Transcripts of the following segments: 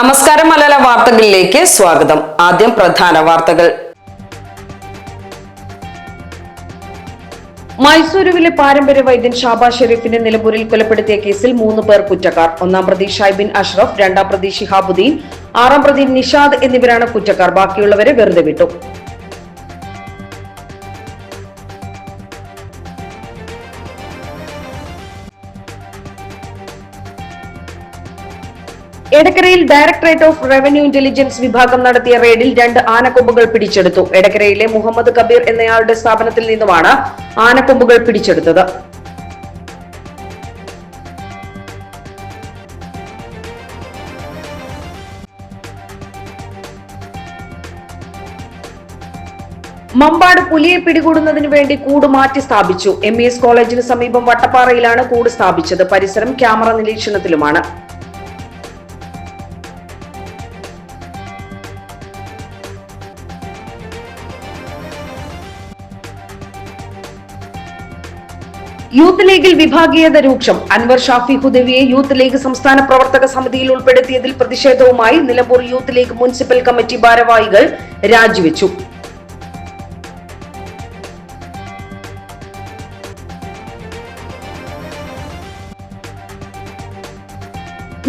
നമസ്കാരം മലയാള വാർത്തകളിലേക്ക് സ്വാഗതം. ആദ്യം പ്രധാന വാർത്തകൾ. മൈസൂരുവിലെ പാരമ്പര്യ വൈദ്യൻ ഷാബാ ഷെരീഫിനെ നിലമ്പൂരിൽ കൊലപ്പെടുത്തിയ കേസിൽ മൂന്ന് പേർ കുറ്റക്കാർ. ഒന്നാം പ്രതി ഷൈബിൻ അഷ്റഫ് രണ്ടാം പ്രതി ഷിഹാബുദ്ദീൻ ആറാം പ്രതി നിഷാദ് എന്നിവരാണ് കുറ്റക്കാർ. ബാക്കിയുള്ളവരെ വെറുതെ വിട്ടു. എടക്കരയിൽ ഡയറക്ടറേറ്റ് ഓഫ് റവന്യൂ ഇന്റലിജൻസ് വിഭാഗം നടത്തിയ റെയ്ഡിൽ രണ്ട് ആനക്കൊമ്പുകൾ പിടിച്ചെടുത്തു. എടക്കരയിലെ മുഹമ്മദ് കബീർ എന്നയാളുടെ സ്ഥാപനത്തിൽ നിന്നുമാണ് ആനക്കൊമ്പുകൾ പിടിച്ചെടുത്തത്. മമ്പാട് പുലിയെ പിടികൂടുന്നതിന് വേണ്ടി കൂട് മാറ്റി സ്ഥാപിച്ചു. എം എസ് കോളേജിന് സമീപം വട്ടപ്പാറയിലാണ് കൂട് സ്ഥാപിച്ചത്. പരിസരം ക്യാമറ നിരീക്ഷണത്തിലുമാണ്. യൂത്ത് ലീഗിൽ വിഭാഗീയത രൂക്ഷം. അൻവർ ഷാഫി ഹുദവിയെ യൂത്ത് ലീഗ് സംസ്ഥാന പ്രവർത്തക സമിതിയിൽ ഉൾപ്പെടുത്തിയതിൽ പ്രതിഷേധവുമായി Nilambur youth league municipal committee ഭാരവാഹികൾ രാജിവെച്ചു.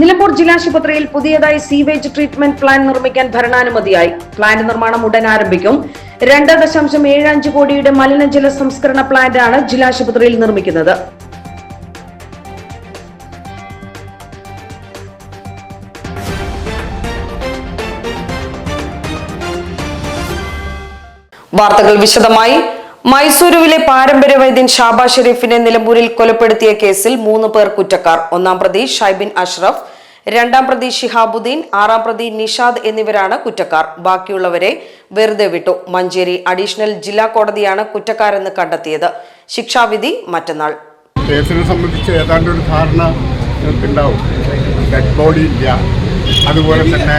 നിലമ്പൂർ ജില്ലാശുപത്രിയിൽ പുതിയതായി സീവേജ് ട്രീറ്റ്മെന്റ് പ്ലാൻ നിർമ്മിക്കാൻ ഭരണാനുമതിയായി. പ്ലാന്റ് നിർമ്മാണം ഉടൻ ആരംഭിക്കും. രണ്ട് ദശാംശം ഏഴ് അഞ്ച് കോടിയുടെ മലിനജല സംസ്കരണ പ്ലാന്റാണ് ജില്ലാശുപത്രിയിൽ നിർമ്മിക്കുന്നത്. വാർത്തകൾ വിശദമായി. മൈസൂരുവിലെ പാരമ്പര്യ വൈദ്യൻ ഷാബാ ഷെരീഫിനെ നിലമ്പൂരിൽ കൊലപ്പെടുത്തിയ കേസിൽ മൂന്ന് പേർ കുറ്റക്കാർ. ഒന്നാം പ്രതി ഷൈബിൻ അഷ്റഫ് രണ്ടാം പ്രതി ഷിഹാബുദ്ദീൻ ആറാം പ്രതി നിഷാദ് എന്നിവരാണ് കുറ്റക്കാർ. ബാക്കിയുള്ളവരെ വെറുതെ വിട്ടു. മഞ്ചേരി അഡീഷണൽ ജില്ലാ കോടതിയാണ് കുറ്റക്കാരെന്ന് കണ്ടെത്തിയത്. ശിക്ഷാവിധി മറ്റന്നാൾ. കേസിനെ സംബന്ധിച്ച് ഏതാണ്ട് ഒരു ധാരണ ഉണ്ടാവും ഡെഡ് ബോഡി ഇല്ല. അതുപോലെ തന്നെ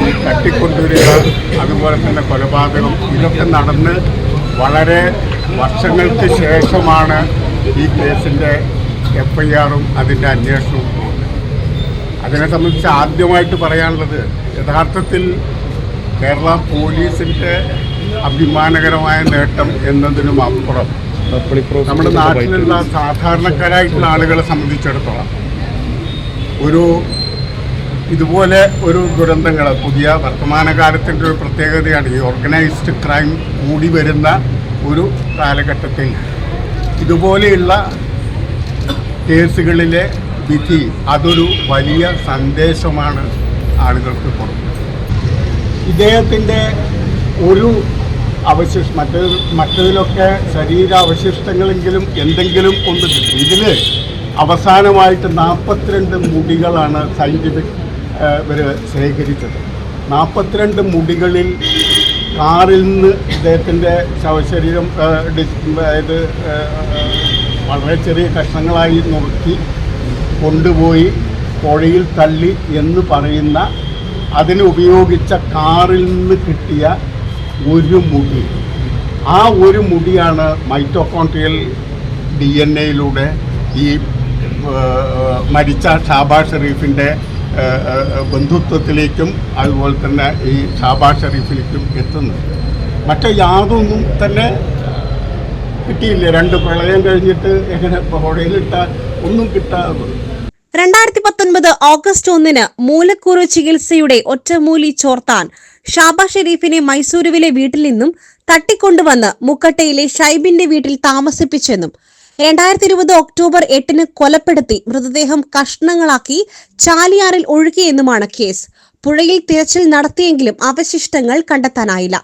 ഈ തട്ടിക്കൊണ്ടുവരിക അതുപോലെ തന്നെ കൊലപാതകം ഇതൊക്കെ നടന്ന് വളരെ വർഷങ്ങൾക്ക് ശേഷമാണ് ഈ കേസിന്റെ എഫ് ഐ ആറും അതിന്റെ അന്വേഷണവും അതിനെ സംബന്ധിച്ച് ആദ്യമായിട്ട് പറയാനുള്ളത് യഥാർത്ഥത്തിൽ കേരള പോലീസിന്റെ അഭിമാനകരമായ നേട്ടം എന്നതിനും അപ്പുറം നമ്മുടെ നാട്ടിലുള്ള സാധാരണക്കാരായിട്ടുള്ള ആളുകളെ സംബന്ധിച്ചിടത്തോളം ഒരു ഇതുപോലെ ഒരു ദുരന്തങ്ങൾ പുതിയ വർത്തമാനകാലത്തിന്റെ ഒരു പ്രത്യേകതയാണ് ഈ ഓർഗനൈസ്ഡ് ക്രൈം കൂടി വരുന്ന ഒരു കാലഘട്ടത്തിൽ ഇതുപോലെയുള്ള കേസുകളിലെ വിധി അതൊരു വലിയ സന്ദേശമാണ് ആളുകൾക്ക് കൊടുക്കുന്നത്. ഇദ്ദേഹത്തിന്റെ ഒരു അവശിഷ് മറ്റേ മറ്റതിലൊക്കെ ശരീരാവശിഷ്ടങ്ങളെങ്കിലും എന്തെങ്കിലും ഒന്ന് കിട്ടും. ഇതിൽ അവസാനമായിട്ട് നാൽപ്പത്തിരണ്ട് മുടികളാണ് സയന്റിഫിക് ഇവർ ശേഖരിച്ചത്. നാൽപ്പത്തിരണ്ട് മുടികളിൽ കാറിൽ നിന്ന് ഇദ്ദേഹത്തിന്റെ ശവശരീരം ഇത് വളരെ ചെറിയ കഷ്ണങ്ങളായി നുറുക്കി കൊണ്ടുപോയി പുഴയിൽ തള്ളി എന്ന് പറയുന്ന അതിന് ഉപയോഗിച്ച കാറിൽ നിന്ന് കിട്ടിയ ഒരു മുടി. ആ ഒരു മുടിയാണ് മൈറ്റോകോൺട്രിയൽ ഡി എൻ എയിലൂടെ ഈ മരിച്ച ഷാബാ ഷെറീഫിന്റെ ബന്ധുത്വത്തിലേക്കും അതുപോലെ തന്നെ ഈ ഷാബാ ഷെറീഫിലേക്കും എത്തുന്നത്. മറ്റേ യാതൊന്നും തന്നെ കിട്ടിയില്ല. രണ്ട് പ്രളയം കഴിഞ്ഞിട്ട് എങ്ങനെ പുഴയിലിട്ട ഒന്നും കിട്ടാറുള്ളത് രണ്ടായിരത്തി പത്തൊൻപത് ഓഗസ്റ്റ് ഒന്നിന് മൂലക്കൂറ് ചികിത്സയുടെ ഒറ്റമൂലി ചോർത്താൻ ഷാബാ ഷെരീഫിനെ മൈസൂരുവിലെ വീട്ടിൽ നിന്നും തട്ടിക്കൊണ്ടുവന്ന് മുക്കട്ടയിലെ ഷൈബിന്റെ വീട്ടിൽ താമസിപ്പിച്ചെന്നും രണ്ടായിരത്തി ഇരുപത് ഒക്ടോബർ എട്ടിന് കൊലപ്പെടുത്തി മൃതദേഹം കഷ്ണങ്ങളാക്കി ചാലിയാറിൽ ഒഴുകിയെന്നുമാണ് കേസ്. പുഴയിൽ തിരച്ചിൽ നടത്തിയെങ്കിലും അവശിഷ്ടങ്ങൾ കണ്ടെത്താനായില്ല.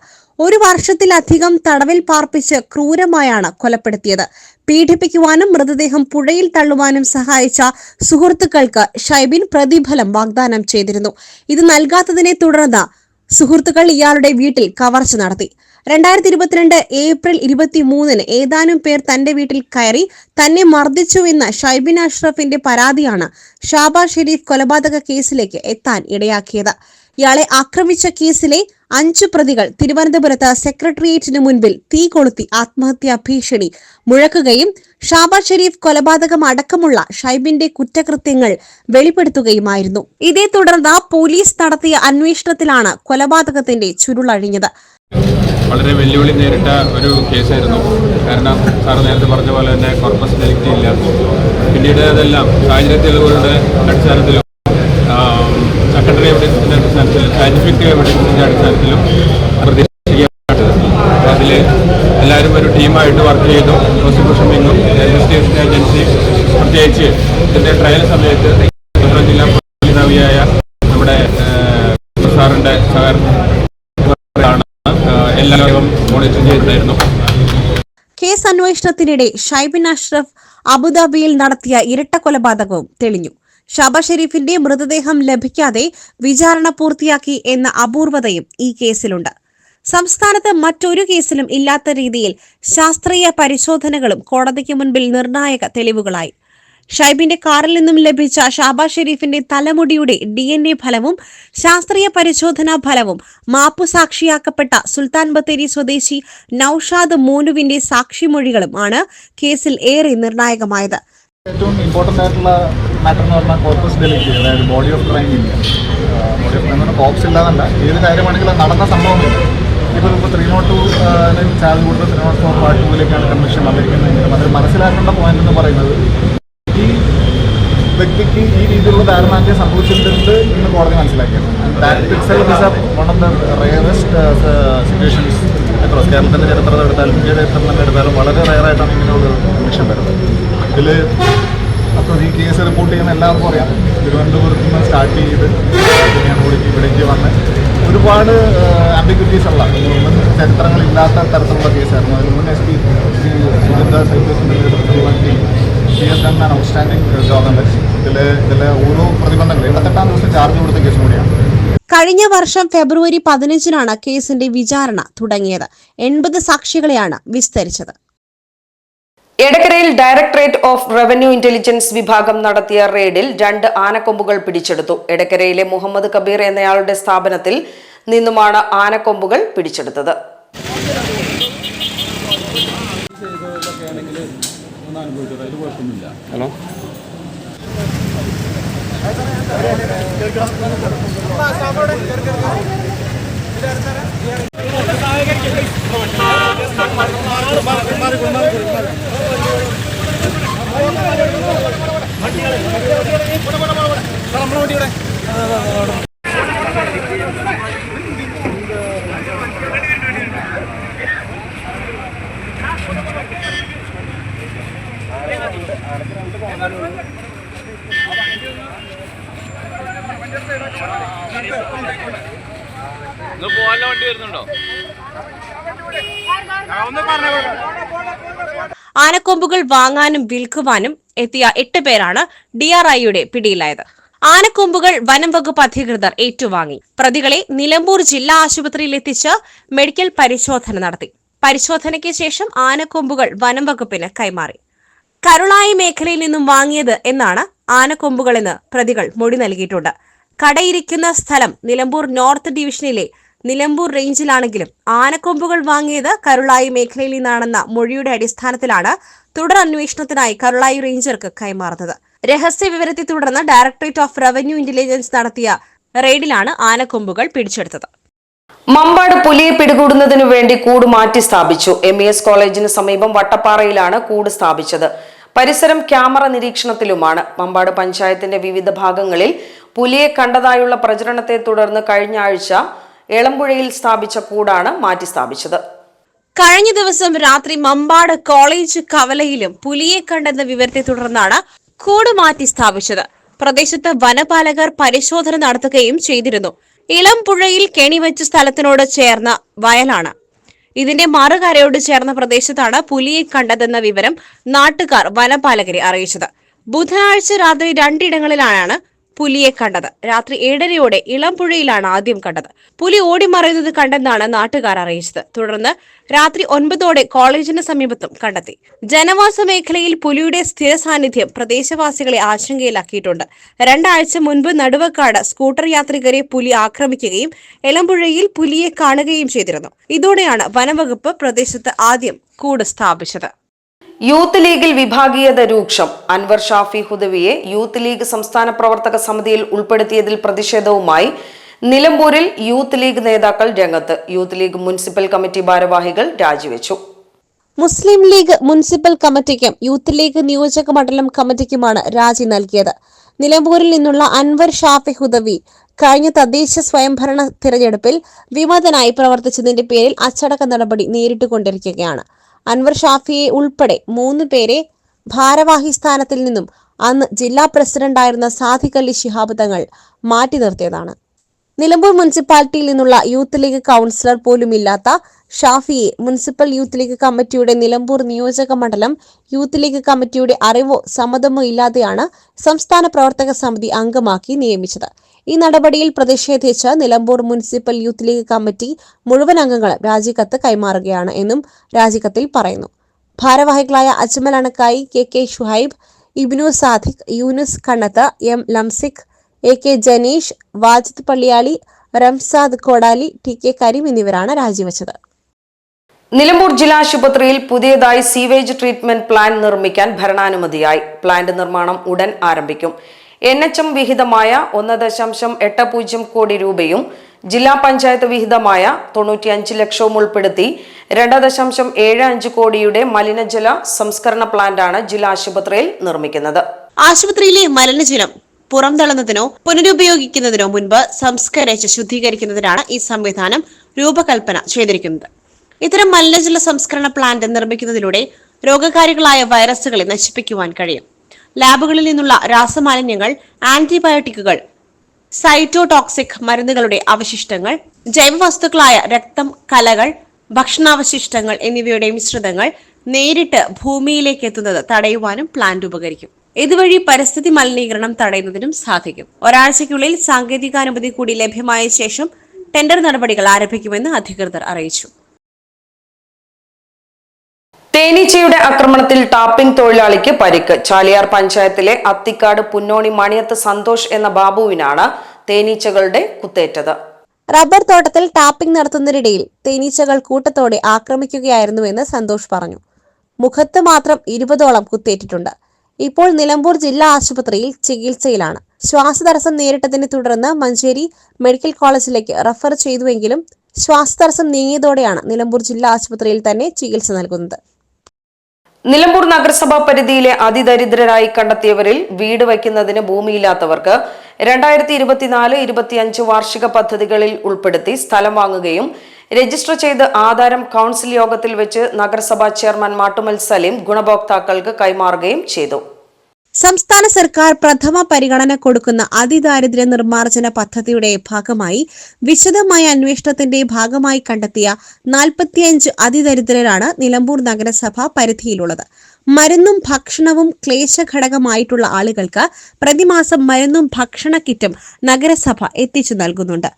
ഒരു വർഷത്തിലധികം തടവിൽ പാർപ്പിച്ച് ക്രൂരമായാണ് കൊലപ്പെടുത്തിയത്. പീഡിപ്പിക്കുവാനും മൃതദേഹം പുഴയിൽ തള്ളുവാനും സഹായിച്ച സുഹൃത്തുക്കൾക്ക് ഷൈബിൻ പ്രതിഫലം വാഗ്ദാനം ചെയ്തിരുന്നു. ഇത് നൽകാത്തതിനെ തുടർന്ന് സുഹൃത്തുക്കൾ ഇയാളുടെ വീട്ടിൽ കവർച്ച നടത്തി. രണ്ടായിരത്തി ഇരുപത്തിരണ്ട് ഏപ്രിൽ ഇരുപത്തി മൂന്നിന് ഏതാനും പേർ തന്റെ വീട്ടിൽ കയറി തന്നെ മർദ്ദിച്ചുവെന്ന ഷൈബിൻ അഷ്റഫിന്റെ പരാതിയാണ് ഷാബാ ഷെരീഫ് കൊലപാതക കേസിലേക്ക് എത്താൻ ഇടയാക്കിയത്. ഇയാളെ ആക്രമിച്ച കേസിലെ അഞ്ചു പ്രതികൾ തിരുവനന്തപുരത്ത് സെക്രട്ടേറിയറ്റിന് മുൻപിൽ തീ കൊളുത്തി ആത്മഹത്യാ ഭീഷണി മുഴക്കുകയും ഷാബാ ഷെരീഫ് കൊലപാതകം അടക്കമുള്ള ഷൈബിന്റെ കുറ്റകൃത്യങ്ങൾ വെളിപ്പെടുത്തുകയുമായിരുന്നു. ഇതേ തുടർന്ന് പോലീസ് നടത്തിയ അന്വേഷണത്തിലാണ് കൊലപാതകത്തിന്റെ ചുരുളഴിഞ്ഞത്. വളരെ വെല്ലുവിളി നേരിട്ട ഒരു കേസായിരുന്നു. കാരണം സാർ നേരത്തെ പറഞ്ഞ പോലെ തന്നെ കോർപ്പസ് ഡെലിക്റ്റ് ഇല്ല. പിന്നീട് അതെല്ലാം സാഹചര്യ തെളിവുകളുടെ അടിസ്ഥാനത്തിലും സെക്കൻഡറി എവിഡൻസിന്റെ അടിസ്ഥാനത്തിലും സയന്റിഫിക് എവിഡൻസിന്റെ അടിസ്ഥാനത്തിലും പ്രതീക്ഷിക്കപ്പെട്ടത് അതിൽ എല്ലാവരും ഒരു ടീമായിട്ട് വർക്ക് ചെയ്തു. പ്രോസിക്യൂഷൻ വിങ്ങും ഇൻവെസ്റ്റിഗേഷൻ ഏജൻസി പ്രത്യേകിച്ച് ഇതിന്റെ ട്രയൽ സമയത്ത് ജില്ലാ പോലീസ് മേധാവിയായ നമ്മുടെ സാറിന്റെ സഹകരണം ആഹ് എല്ലാവരും മോണിറ്റർ ചെയ്തിട്ടുണ്ടായിരുന്നു. കേസ് അന്വേഷണത്തിനിടെ ഷൈബിൻ അഷ്റഫ് അബുദാബിയിൽ നടത്തിയ ഇരട്ട കൊലപാതകവും തെളിഞ്ഞു. ഷാബ ഷെരീഫിന്റെ മൃതദേഹം ലഭിക്കാതെ വിചാരണ പൂർത്തിയാക്കി എന്ന അപൂർവതയും ഈ കേസിലുണ്ട്. സംസ്ഥാനത്ത് മറ്റൊരു കേസിലും ഇല്ലാത്ത രീതിയിൽ ശാസ്ത്രീയ പരിശോധനകളും കോടതിക്ക് മുൻപിൽ നിർണായക തെളിവുകളായി. ഷൈബിന്റെ കാറിൽ നിന്നും ലഭിച്ച ഷാബാ ഷെരീഫിന്റെ തലമുടിയുടെ ഡി എൻ എ ഫലവും ശാസ്ത്രീയ പരിശോധനാ ഫലവും മാപ്പുസാക്ഷിയാക്കപ്പെട്ട സുൽത്താൻ ബത്തേരി സ്വദേശി നൌഷാദ് മോനുവിന്റെ സാക്ഷിമൊഴികളും ആണ് കേസിൽ ഏറെ നിർണായകമായത്. ഏറ്റവും ഇമ്പോർട്ടന്റ് ആയിട്ടുള്ള മാറ്റർ എന്ന് പറഞ്ഞാൽ കോർപ്പസ് ഡെലിക്റ്റ് അതായത് ബോഡി ഓഫ് ക്രൈം ഇല്ല. ബോഡി ഓഫ് ക്രൈം കോപ്സ് ഇല്ലാന്നല്ല. ഏത് കാര്യമാണെങ്കിലും നടന്ന സംഭവമില്ല ഇപ്പോൾ ഇപ്പോൾ ത്രീ നോട്ട് ടു ചാർജ് കൂടുതൽ ത്രീ നോട്ട് ഫോർ പാർട്ട് ടൂവിലേക്കാണ് കമ്മീഷൻ വന്നിരിക്കുന്നതെങ്കിലും അതിൽ മനസ്സിലാക്കേണ്ട പോയിന്റ് എന്ന് പറയുന്നത് ഈ വ്യക്തിക്ക് ഈ രീതിയിലുള്ള ധാരണാന്ത്യം സംഭവിച്ചിട്ടുണ്ട് എന്ന് കോടതി മനസ്സിലാക്കിയത്. That itself is one of the rarest situations across കേരളത്തിന്റെ ചരിത്രം എടുത്താലും ഇന്ത്യയുടെ ചരിത്രം തന്നെ എടുത്താലും വളരെ റയറായിട്ടാണ് ഇങ്ങനെയുള്ള മിഷൻ വരുന്നത്. ഇതിൽ അപ്പോൾ ഈ കേസ് റിപ്പോർട്ട് ചെയ്യുന്ന എല്ലാവർക്കും അറിയാം. തിരുവനന്തപുരത്ത് നിന്ന് സ്റ്റാർട്ട് ചെയ്ത് കുഞ്ഞാൻകുടിക്ക് ഇവിടേക്ക് വന്ന് ഒരുപാട് ആംബിഗ്യൂറ്റീസ് ഉള്ള ചരിത്രങ്ങളില്ലാത്ത തരത്തിലുള്ള കേസായിരുന്നു അതിൽ മുൻ S P C S M ആണ് ഔട്ട്സ്റ്റാൻഡിംഗ് ജോബ് ഇതിൽ ഇതിലെ ഓരോ പ്രതിബന്ധങ്ങൾ എഴുപത്തെട്ടാം ദിവസം ചാർജ് കൊടുത്ത കേസ് കൂടിയാണ്. കഴിഞ്ഞ വർഷം ഫെബ്രുവരി പതിനഞ്ചിനാണ് കേസിന്റെ വിചാരണ തുടങ്ങിയത്. എൺപത് സാക്ഷികളെയാണ് വിസ്തരിച്ചത്. എടക്കരയിൽ ഡയറക്ടറേറ്റ് ഓഫ് റവന്യൂ ഇന്റലിജൻസ് വിഭാഗം നടത്തിയ റെയ്ഡിൽ രണ്ട് ആനക്കൊമ്പുകൾ പിടിച്ചെടുത്തു. എടക്കരയിലെ മുഹമ്മദ് കബീർ എന്നയാളുടെ സ്ഥാപനത്തിൽ നിന്നുമാണ് ആനക്കൊമ്പുകൾ പിടിച്ചെടുത്തത്. നമ്മളെ വണ്ടി ഇവിടെ Gracias. ആനക്കൊമ്പുകൾ വാങ്ങാനും വിൽക്കുവാനും എത്തിയ എട്ട് പേരാണ് ഡിആർഐയുടെ പിടിയിലായത്. ആനക്കൊമ്പുകൾ വനം വകുപ്പ് അധികൃതർ ഏറ്റുവാങ്ങി. പ്രതികളെ നിലമ്പൂർ ജില്ലാ ആശുപത്രിയിൽ എത്തിച്ച് മെഡിക്കൽ പരിശോധന നടത്തി. പരിശോധനയ്ക്ക് ശേഷം ആനക്കൊമ്പുകൾ വനം വകുപ്പിന് കൈമാറി. കരുളായി മേഖലയിൽ നിന്നും വാങ്ങിയത് എന്നാണ് ആനക്കൊമ്പുകളെന്ന് പ്രതികൾ മൊഴി നൽകിയിട്ടുണ്ട്. കടയിരിക്കുന്ന സ്ഥലം നിലമ്പൂർ നോർത്ത് ഡിവിഷനിലെ നിലമ്പൂർ റേഞ്ചിലാണെങ്കിലും ആനക്കൊമ്പുകൾ വാങ്ങിയത് കരുളായി മേഖലയിൽ നിന്നാണെന്ന മൊഴിയുടെ അടിസ്ഥാനത്തിലാണ് തുടർ അന്വേഷണത്തിനായി കരുളായി റേഞ്ചർക്ക് കൈമാറുന്നത്. രഹസ്യ വിവരത്തെ തുടർന്ന് ഡയറക്ടറേറ്റ് ഓഫ് റവന്യൂ ഇന്റലിജൻസ് നടത്തിയ റെയ്ഡിലാണ് ആനക്കൊമ്പുകൾ പിടിച്ചെടുത്തത്. മമ്പാട് പുലിയെ പിടികൂടുന്നതിനു വേണ്ടി കൂട് മാറ്റി സ്ഥാപിച്ചു എം എസ് കോളേജിന് സമീപം വട്ടപ്പാറയിലാണ് കൂട് സ്ഥാപിച്ചത്. പരിസരം ക്യാമറ നിരീക്ഷണത്തിലുമാണ്. മമ്പാട് പഞ്ചായത്തിന്റെ വിവിധ ഭാഗങ്ങളിൽ പുലിയെ കണ്ടതായുള്ള പ്രചരണത്തെ തുടർന്ന് കഴിഞ്ഞ ആഴ്ച എളമ്പുഴയിൽ സ്ഥാപിച്ച കൂടാണ് മാറ്റി സ്ഥാപിച്ചത്. കഴിഞ്ഞ ദിവസം രാത്രി മമ്പാട് കോളേജ് കവലയിലും പുലിയെ കണ്ടെന്ന വിവരത്തെ തുടർന്നാണ് കൂട് മാറ്റി സ്ഥാപിച്ചത്. പ്രദേശത്ത് വനപാലകർ പരിശോധന നടത്തുകയും ചെയ്തിരുന്നു. ഇളംപുഴയിൽ കെണിവെച്ച സ്ഥലത്തിനോട് ചേർന്ന വയലാണ്. ഇതിന്റെ മറുകരയോട് ചേർന്ന പ്രദേശത്താണ് പുലിയെ കണ്ടതെന്ന വിവരം നാട്ടുകാർ വനപാലകരെ അറിയിച്ചത്. ബുധനാഴ്ച രാത്രി രണ്ടിടങ്ങളിലാണ് പുലിയെ കണ്ടത്. രാത്രി ഏഴരയോടെ ഇളംപുഴയിലാണ് ആദ്യം കണ്ടത്. പുലി ഓടിമറയുന്നത് കണ്ടെന്നാണ് നാട്ടുകാർ അറിയിച്ചത്. തുടർന്ന് രാത്രി ഒൻപതോടെ കോളേജിന് സമീപത്തും കണ്ടെത്തി. ജനവാസ മേഖലയിൽ പുലിയുടെ സ്ഥിര സാന്നിധ്യം പ്രദേശവാസികളെ ആശങ്കയിലാക്കിയിട്ടുണ്ട്. രണ്ടാഴ്ച മുൻപ് നടുവക്കാട് സ്കൂട്ടർ യാത്രികരെ പുലി ആക്രമിക്കുകയും എലമ്പുഴയിൽ പുലിയെ കാണുകയും ചെയ്തിരുന്നു. ഇതോടെയാണ് വനംവകുപ്പ് പ്രദേശത്ത് ആദ്യം കൂട് സ്ഥാപിച്ചത്. യൂത്ത് ലീഗിൽ വിഭാഗീയത രൂക്ഷം. അൻവർ ഷാഫി ഹുദവിയെ യൂത്ത് ലീഗ് സംസ്ഥാന പ്രവർത്തക സമിതിയിൽ ഉൾപ്പെടുത്തിയതിൽ പ്രതിഷേധവുമായി നിലമ്പൂരിൽ യൂത്ത് ലീഗ് നേതാക്കൾ രംഗത്ത്. യൂത്ത് ലീഗ് മുനിസിപ്പൽ കമ്മിറ്റി ഭാരവാഹികൾ രാജിവെച്ചു. മുസ്ലിം ലീഗ് മുനിസിപ്പൽ കമ്മിറ്റിക്കും യൂത്ത് ലീഗ് നിയോജക മണ്ഡലം കമ്മിറ്റിക്കുമാണ് രാജി നൽകിയത്. നിലമ്പൂരിൽ നിന്നുള്ള അൻവർ ഷാഫി ഹുദവി കഴിഞ്ഞ തദ്ദേശ സ്വയംഭരണ തിരഞ്ഞെടുപ്പിൽ വിമതനായി പ്രവർത്തിച്ചതിന്റെ പേരിൽ അച്ചടക്ക നടപടി നേരിട്ടുകൊണ്ടിരിക്കുകയാണ്. അൻവർ ഷാഫിയെ ഉൾപ്പെടെ മൂന്ന് പേരെ ഭാരവാഹി സ്ഥാനത്തിൽ നിന്നും അന്ന് ജില്ലാ പ്രസിഡന്റായിരുന്ന സാദിഖ് അലി ശിഹാബ് തങ്ങൾ മാറ്റി നിർത്തിയതാണ്. നിലമ്പൂർ മുനിസിപ്പാലിറ്റിയിൽ നിന്നുള്ള യൂത്ത് ലീഗ് കൗൺസിലർ പോലും ഇല്ലാത്ത ഷാഫിയെ മുനിസിപ്പൽ യൂത്ത് ലീഗ് കമ്മിറ്റിയുടെ നിലമ്പൂർ നിയോജക മണ്ഡലം യൂത്ത് ലീഗ് കമ്മിറ്റിയുടെ അറിവോ സമ്മതമോ ഇല്ലാതെയാണ് സംസ്ഥാന പ്രവർത്തക സമിതി അംഗമാക്കി നിയമിച്ചത്. ഈ നടപടിയിൽ പ്രതിഷേധിച്ച് Nilambur municipal youth league committee മുഴുവൻ അംഗങ്ങളും രാജിക്കത്ത് കൈമാറുകയാണ് എന്നും രാജിക്കത്തിൽ പറയുന്നു. ഭാരവാഹികളായ Ajmal Anakkayi K K Shuhaib Ibnu Sadiq Yunus Kannath M Lamsiq A K Janeesh Wajid Palliyali Ramsad Kodali T K Kareem എന്നിവരാണ് രാജിവെച്ചത്. നിലമ്പൂർ ജില്ലാ ആശുപത്രിയിൽ പുതിയതായി സീവേജ് ട്രീറ്റ്മെന്റ് പ്ലാന്റ് നിർമ്മിക്കാൻ ഭരണാനുമതിയായി. പ്ലാന്റ് നിർമ്മാണം ഉടൻ ആരംഭിക്കും. എൻ എച്ച് എം വിഹിതമായ ഒന്ന് ദശാംശം എട്ട് പൂജ്യം കോടി രൂപയും ജില്ലാ പഞ്ചായത്ത് വിഹിതമായ തൊണ്ണൂറ്റിയഞ്ച് ലക്ഷവും ഉൾപ്പെടുത്തി രണ്ട് ദശാംശം ഏഴ് അഞ്ച് കോടിയുടെ മലിനജല സംസ്കരണ പ്ലാന്റാണ് ജില്ലാ ആശുപത്രിയിൽ നിർമ്മിക്കുന്നത്. ആശുപത്രിയിലെ മലിനജലം പുറംതള്ളുന്നതിനോ പുനരുപയോഗിക്കുന്നതിനോ മുൻപ് സംസ്കരിച്ച് ശുദ്ധീകരിക്കുന്നതിനാണ് ഈ സംവിധാനം രൂപകൽപ്പന ചെയ്തിരിക്കുന്നത്. ഇത്തരം മലിനജല സംസ്കരണ പ്ലാന്റ് നിർമ്മിക്കുന്നതിലൂടെ രോഗകാരികളായ വൈറസുകളെ നശിപ്പിക്കുവാൻ കഴിയും. ലാബുകളിൽ നിന്നുള്ള രാസമാലിന്യങ്ങൾ ആന്റിബയോട്ടിക്കുകൾ സൈറ്റോടോക്സിക് മരുന്നുകളുടെ അവശിഷ്ടങ്ങൾ ജൈവവസ്തുക്കളായ രക്തം കലകൾ ഭക്ഷണാവശിഷ്ടങ്ങൾ എന്നിവയുടെ മിശ്രിതങ്ങൾ നേരിട്ട് ഭൂമിയിലേക്ക് എത്തുന്നത് തടയുവാനും പ്ലാന്റ് ഉപകരിക്കും. ഇതുവഴി പരിസ്ഥിതി മലിനീകരണം തടയുന്നതിനും സാധിക്കും. ഒരാഴ്ചയ്ക്കുള്ളിൽ സാങ്കേതികാനുമതി കൂടി ലഭ്യമായ ശേഷം ടെൻഡർ നടപടികൾ ആരംഭിക്കുമെന്ന് അധികൃതർ അറിയിച്ചു. തേനീച്ചയുടെ ആക്രമണത്തിൽ ടാപ്പിംഗ് തൊഴിലാളിക്ക് പരിക്ക്. ചാലിയാർ പഞ്ചായത്തിലെ അത്തിക്കാട് പുന്നോണി മണിയത്ത് സന്തോഷ് എന്ന ബാബുവിനാണ് തേനീച്ചകളുടെ കുത്തേറ്റത്. റബ്ബർ തോട്ടത്തിൽ ടാപ്പിംഗ് നടത്തുന്നതിനിടയിൽ തേനീച്ചകൾ കൂട്ടത്തോടെ ആക്രമിക്കുകയായിരുന്നുവെന്ന് സന്തോഷ് പറഞ്ഞു. മുഖത്ത് മാത്രം ഇരുപതോളം കുത്തേറ്റിട്ടുണ്ട്. ഇപ്പോൾ നിലമ്പൂർ ജില്ലാ ആശുപത്രിയിൽ ചികിത്സയിലാണ്. ശ്വാസതടസ്സം നേരിട്ടതിനെ തുടർന്ന് മഞ്ചേരി മെഡിക്കൽ കോളേജിലേക്ക് റഫർ ചെയ്തുവെങ്കിലും ശ്വാസതടസ്സം നീങ്ങിയതോടെയാണ് നിലമ്പൂർ ജില്ലാ ആശുപത്രിയിൽ തന്നെ ചികിത്സ നൽകുന്നത്. നിലമ്പൂർ നഗരസഭാ പരിധിയിലെ അതിദരിദ്രരായി കണ്ടെത്തിയവരിൽ വീട് വയ്ക്കുന്നതിന് ഭൂമിയില്ലാത്തവർക്ക് രണ്ടായിരത്തി ഇരുപത്തിനാല് ഇരുപത്തിയഞ്ച് വാർഷിക പദ്ധതികളിൽ ഉൾപ്പെടുത്തി സ്ഥലം വാങ്ങുകയും രജിസ്റ്റർ ചെയ്ത് ആധാരം കൗൺസിൽ യോഗത്തിൽ വെച്ച് നഗരസഭാ ചെയർമാൻ മാട്ടുമൽ സലീം ഗുണഭോക്താക്കൾക്ക് കൈമാറുകയും ചെയ്തു. സംസ്ഥാന സർക്കാർ പ്രഥമ പരിഗണന കൊടുക്കുന്ന അതിദാരിദ്ര്യ നിർമ്മാർജന പദ്ധതിയുടെ ഭാഗമായി വിശദമായ അന്വേഷണത്തിന്റെ ഭാഗമായി കണ്ടെത്തിയ നാൽപ്പത്തിയഞ്ച് അതിദരിദ്രരാണ് നിലമ്പൂർ നഗരസഭ പരിധിയിലുള്ളത്. മരുന്നും ഭക്ഷണവും ക്ലേശഘടകമായിട്ടുള്ള ആളുകൾക്ക് പ്രതിമാസം മരുന്നും ഭക്ഷണ കിറ്റും നഗരസഭ എത്തിച്ചു നൽകുന്നുണ്ട്.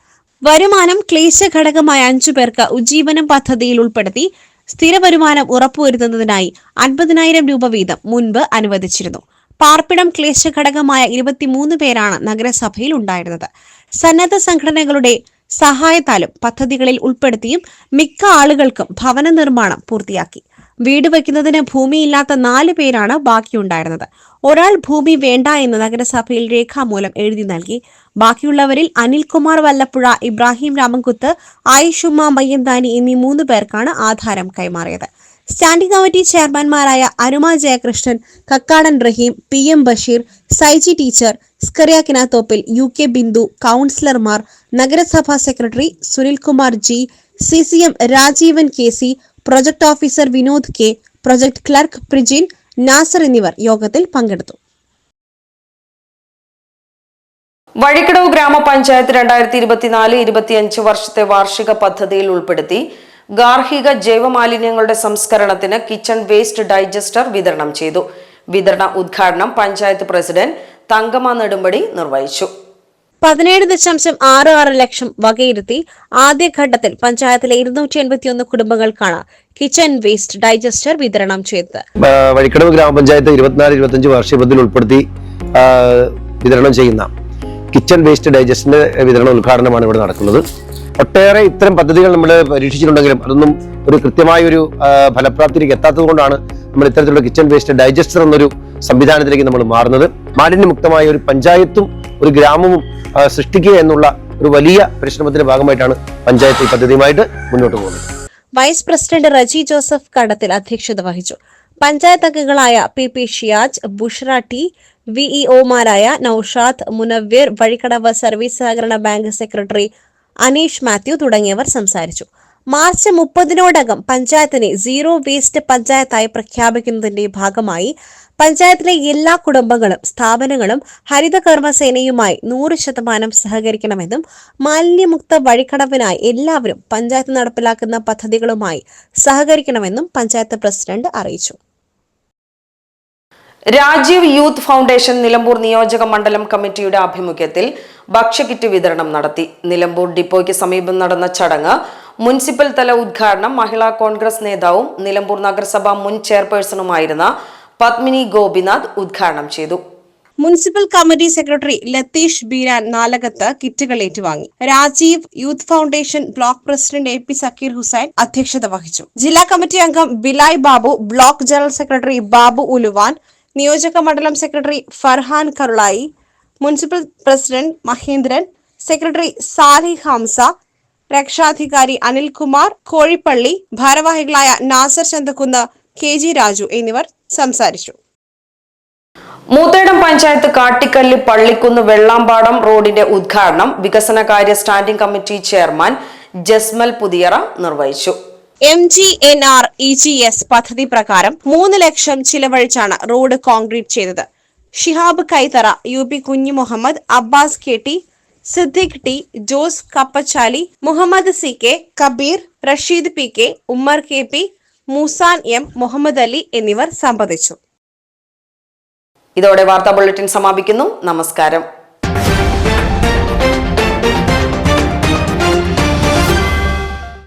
വരുമാനം ക്ലേശഘടകമായ അഞ്ചു പേർക്ക് ഉജ്ജീവനം പദ്ധതിയിൽ ഉൾപ്പെടുത്തി സ്ഥിര വരുമാനം ഉറപ്പുവരുത്തുന്നതിനായി അൻപതിനായിരം രൂപ വീതം മുൻപ് അനുവദിച്ചിരുന്നു. പാർപ്പിടം ക്ലേശഘടകമായ ഇരുപത്തിമൂന്ന് പേരാണ് നഗരസഭയിൽ ഉണ്ടായിരുന്നത്. സന്നദ്ധ സംഘടനകളുടെ സഹായത്താലും പദ്ധതികളിൽ ഉൾപ്പെടുത്തിയും മിക്ക ആളുകൾക്കും ഭവന നിർമ്മാണം പൂർത്തിയാക്കി. വീട് വയ്ക്കുന്നതിന് ഭൂമിയില്ലാത്ത നാല് പേരാണ് ബാക്കിയുണ്ടായിരുന്നത്. ഒരാൾ ഭൂമി വേണ്ട എന്ന് നഗരസഭയിൽ രേഖാമൂലം എഴുതി നൽകി. ബാക്കിയുള്ളവരിൽ അനിൽകുമാർ വല്ലപ്പുഴ ഇബ്രാഹിം രാമൻകുത്ത് ആയിഷുമ്മ മയ്യന്താനി എന്നീ മൂന്ന് പേർക്കാണ് ആധാരം കൈമാറിയത്. Standing committee ചെയർമാൻമാരായ Aruma Jayakrishnan Kakkadan Rahim P M Basheer Saiji teacher Scaria Kinathoppil U K Bindu കൗൺസിലർമാർ നഗരസഭാ secretary Sunilkumar G C C M Rajeevan K C project officer Vinod K project clerk Prijin Nasar എന്നിവർ യോഗത്തിൽ പങ്കെടുത്തു. വഴിക്കടവ് ഗ്രാമപഞ്ചായത്ത് രണ്ടായിരത്തി ഇരുപത്തിനാല് ഇരുപത്തിയഞ്ച് വർഷത്തെ വാർഷിക പദ്ധതിയിൽ ഉൾപ്പെടുത്തി ഗാർഹിക ജൈവമാലിന്യങ്ങളുടെ സംസ്കരണത്തിന് കിച്ചൺ വേസ്റ്റ് ഡൈജസ്റ്റർ വിതരണം ചെയ്തു. വിതരണ ഉദ്ഘാടനം പഞ്ചായത്ത് പ്രസിഡന്റ് തങ്കമ്മ നെടുമ്പടി നിർവഹിച്ചു. പതിനേഴ് ദശാംശം ആറ് ആറ് ലക്ഷം വകയിരുത്തി ആദ്യഘട്ടത്തിൽ പഞ്ചായത്തിലെ ഇരുന്നൂറ്റി എൺപത്തിയൊന്ന് കുടുംബങ്ങൾക്കാണ് കിച്ചൺ വേസ്റ്റ് ഡൈജസ്റ്റർ വിതരണം ചെയ്തത്. വഴിക്കടവ് ഗ്രാമപഞ്ചായത്ത് ഇരുപത്തിനാല് ഇരുപത്തഞ്ച് വാർഷിക പദ്ധതിയിൽ ഉൾപ്പെടുത്തി വിതരണം ചെയ്യുന്ന കിച്ചൺ വേസ്റ്റ് ഡൈജസ്റ്റിന്റെ വിതരണ ഉദ്ഘാടനമാണ് ഇവിടെ നടക്കുന്നത്. ഒട്ടേറെ ഇത്തരം പദ്ധതികൾ നമ്മൾ പരീക്ഷിച്ചിട്ടുണ്ടെങ്കിലും അതൊന്നും ഒരു കൃത്യമായ ഒരു ഫലപ്രാപ്തിയിലേക്ക് എത്താത്തത് കൊണ്ടാണ് നമ്മൾ ഇത്തരത്തിലുള്ള കിച്ചൺ വേസ്റ്റ് ഡൈജസ്റ്റർ എന്നൊരു സംവിധാനത്തിലേക്ക് നമ്മൾ മാറുന്നത്. മാലിന്യമുക്തമായ ഒരു പഞ്ചായത്തും ഒരു ഗ്രാമവും സൃഷ്ടിക്കുക എന്നുള്ള ഒരു വലിയ പരിശ്രമത്തിന്റെ ഭാഗമായിട്ടാണ് പഞ്ചായത്ത് ഈ പദ്ധതിയുമായിട്ട് മുന്നോട്ട് പോകുന്നത്. Vice president Reji Joseph Kadathil അധ്യക്ഷത വഹിച്ചു. പഞ്ചായത്ത് അംഗങ്ങളായ P P Shiyaj Bushra T വിഇഒമാരായ Noushad മുനവ്വീർ Vazhikkadavu service സഹകരണ ബാങ്ക് സെക്രട്ടറി അനീഷ് മാത്യു തുടങ്ങിയവർ സംസാരിച്ചു. മാർച്ച് മുപ്പതിനോടകം പഞ്ചായത്തിനെ സീറോ വേസ്റ്റ് പഞ്ചായത്തായി പ്രഖ്യാപിക്കുന്നതിന്റെ ഭാഗമായി പഞ്ചായത്തിലെ എല്ലാ കുടുംബങ്ങളും സ്ഥാപനങ്ങളും ഹരിത കർമ്മസേനയുമായി നൂറ് ശതമാനം സഹകരിക്കണമെന്നും മാലിന്യമുക്ത വഴിക്കടവിനായി എല്ലാവരും പഞ്ചായത്ത് നടപ്പിലാക്കുന്ന പദ്ധതികളുമായി സഹകരിക്കണമെന്നും പഞ്ചായത്ത് പ്രസിഡന്റ് അറിയിച്ചു. രാജീവ് യൂത്ത് ഫൗണ്ടേഷൻ നിലമ്പൂർ നിയോജക മണ്ഡലം കമ്മിറ്റിയുടെ ആഭിമുഖ്യത്തിൽ ഭക്ഷ്യക്കിറ്റ് വിതരണം നടത്തി. നിലമ്പൂർ ഡിപ്പോയ്ക്ക് സമീപം നടന്ന ചടങ്ങ് മുനിസിപ്പൽ തല ഉദ്ഘാടനം മഹിളാ കോൺഗ്രസ് നേതാവും നിലമ്പൂർ നഗരസഭാ മുൻ ചെയർപേഴ്സണുമായിരുന്ന പത്മിനി ഗോപിനാഥ് ഉദ്ഘാടനം ചെയ്തു. Municipal committee secretary Latheesh Beeran Nalakath കിറ്റുകൾ ഏറ്റുവാങ്ങി. Rajiv youth foundation block president A P Sakkir Hussain അധ്യക്ഷത വഹിച്ചു. ജില്ലാ കമ്മിറ്റി അംഗം Bilai Babu block general secretary Babu Uluvan നിയോജക മണ്ഡലം secretary Farhan Karulai municipal president Mahendran secretary Sali Hamsa രക്ഷാധികാരി അനിൽകുമാർ കോഴിപ്പള്ളി ഭാരവാഹികളായ നാസർ ചന്തക്കുന്ന് കെ ജി രാജു എന്നിവർ സംസാരിച്ചു. മൂത്തേടം പഞ്ചായത്ത് കാട്ടിക്കല്ല് പള്ളിക്കുന്ന് വെള്ളാമ്പാടം റോഡിന്റെ ഉദ്ഘാടനം വികസനകാര്യ standing committee chairman Jasmal Puthiyara നിർവഹിച്ചു. M G N R E G S പദ്ധതി പ്രകാരം മൂന്ന് ലക്ഷം ചിലവഴിച്ചാണ് റോഡ് കോൺക്രീറ്റ് ചെയ്തത്. Shihab Kaithara U P Kunju Muhammad Abbas K T Siddique T Jose Kappachali Muhammad C K Kabeer Rasheed P K Ummer K P Moosan M Muhammad Ali എന്നിവർ സംബന്ധിച്ചു. ഇതോടെ വാർത്താ bulletin സമാപിക്കുന്നു. നമസ്കാരം.